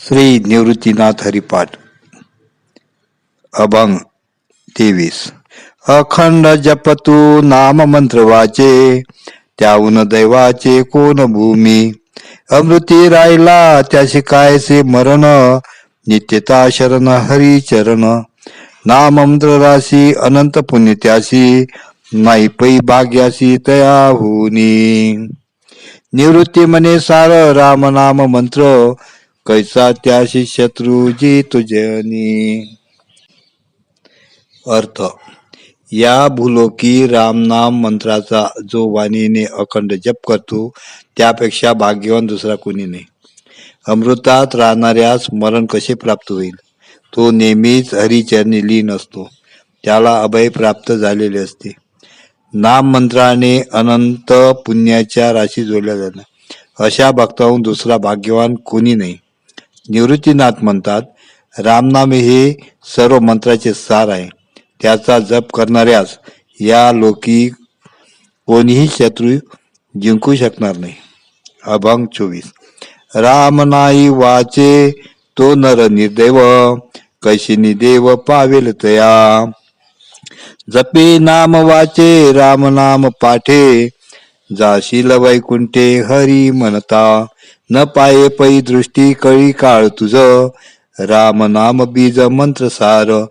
श्री निवृत्तीनाथ हरिपाठ अभंग तेवीस. अखंड जपतू नाम मंत्र वाचे त्याहून दैवाचे कोण भूमी? अमृती राहिला त्याशी कायसे मरण? नित्यता शरण हरी चरण. नाम मंत्र राशी अनंत पुण्यत्याशी नाही पै भाग्यासी तया होनी निवृत्ती म्हणे सार राम नाम मंत्र कैसा त्याशी शत्रुजी तुझनी अर्थ या भूलोकी रामनाम मंत्राचा जो वाणीने अखंड जप करतो त्यापेक्षा भाग्यवान दुसरा कोणी नाही. अमृतात राहणाऱ्या स्मरण कसे प्राप्त होईल? तो नेहमीच हरिचरणी लीन असतो. त्याला अभय प्राप्त झालेले असते. नाम मंत्राने अनंत पुण्याच्या राशी जोडल्या जाणार अशा भक्ताहून दुसरा भाग्यवान कोणी नाही. निवृत्तीनाथ म्हणतात रामनाम हे सर्व मंत्राचे सार आहे. त्याचा जप करणाऱ्यास या लोकी कोणीही शत्रू जिंकू शकणार नाही. अभंग चोवीस. राम नाही वाचे तो नर निर्देव कशिनी देव पावेल तया. जपे नाम वाचे राम नाम पाठे जाशील वैकुंठे हरी म्हणता. न पाये पै दृष्टी कळी काळ तुझ. राम नाम बीज मंत्र सार.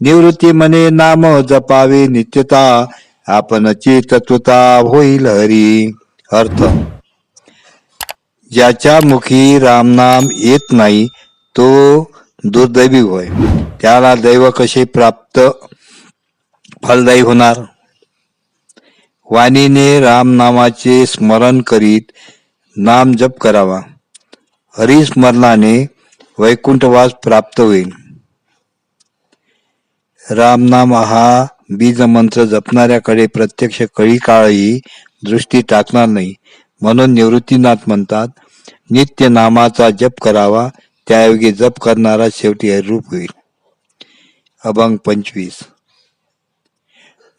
निवृत्ती मने नाम जपावे नित्यता. आपणची तत्वता होईल हरी. अर्थ. ज्याच्या मुखी रामनाम येत नाही तो दुर्दैवी होय. त्याला दैव कसे प्राप्त? फलदायी होणार. वाणीने रामनामाचे स्मरण करीत नाम जप करावा. हरिस्मरणाने वैकुंठवास प्राप्त होईल. रामनाम हा बीज मंत्र जपणाऱ्याकडे प्रत्यक्ष कळी काळही दृष्टी टाकणार नाही. म्हणून निवृत्तीनाथ म्हणतात नित्य नामाचा जप करावा त्यायोगी जप करणारा शेवटी हरिरूप होईल. अभंग पंचवीस.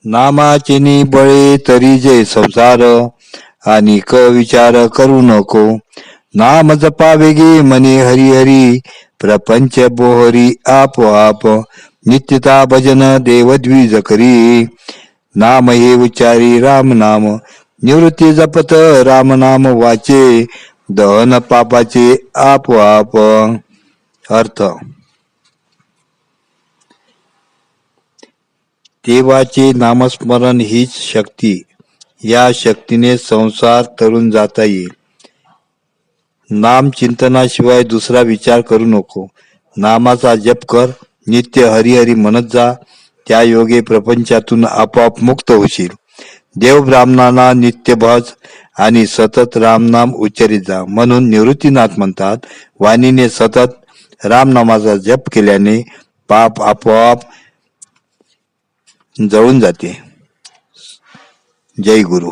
नामाचे बळे तरी जे संसार आणि क विचार करू नको. नाम जपा वेगे मने हरी हरी प्रपंच बोहरी आपोआप. नित्यता भजन देवद्विज करी. नाम हे उच्चारी राम नाम निवृत्ती जपत राम नाम वाचे दहन पापाचे आपोआप. अर्थ. देवाचे नामस्मरण हीच शक्ती. या शक्तीने संसार तरुण जाता येईल. नाम चिंतनाशिवाय दुसरा विचार करू नको. नामाचा जप कर नित्य हरिहरी म्हणत जा त्या योगे प्रपंचातून आपोआप मुक्त होशील. देव ब्राह्मणांना नित्य भज आणि सतत रामनाम उच्चारित जा. म्हणून निवृत्तीनाथ म्हणतात वाणीने सतत रामनामाचा जप केल्याने पाप आपोआप जळून जाते. जय गुरु।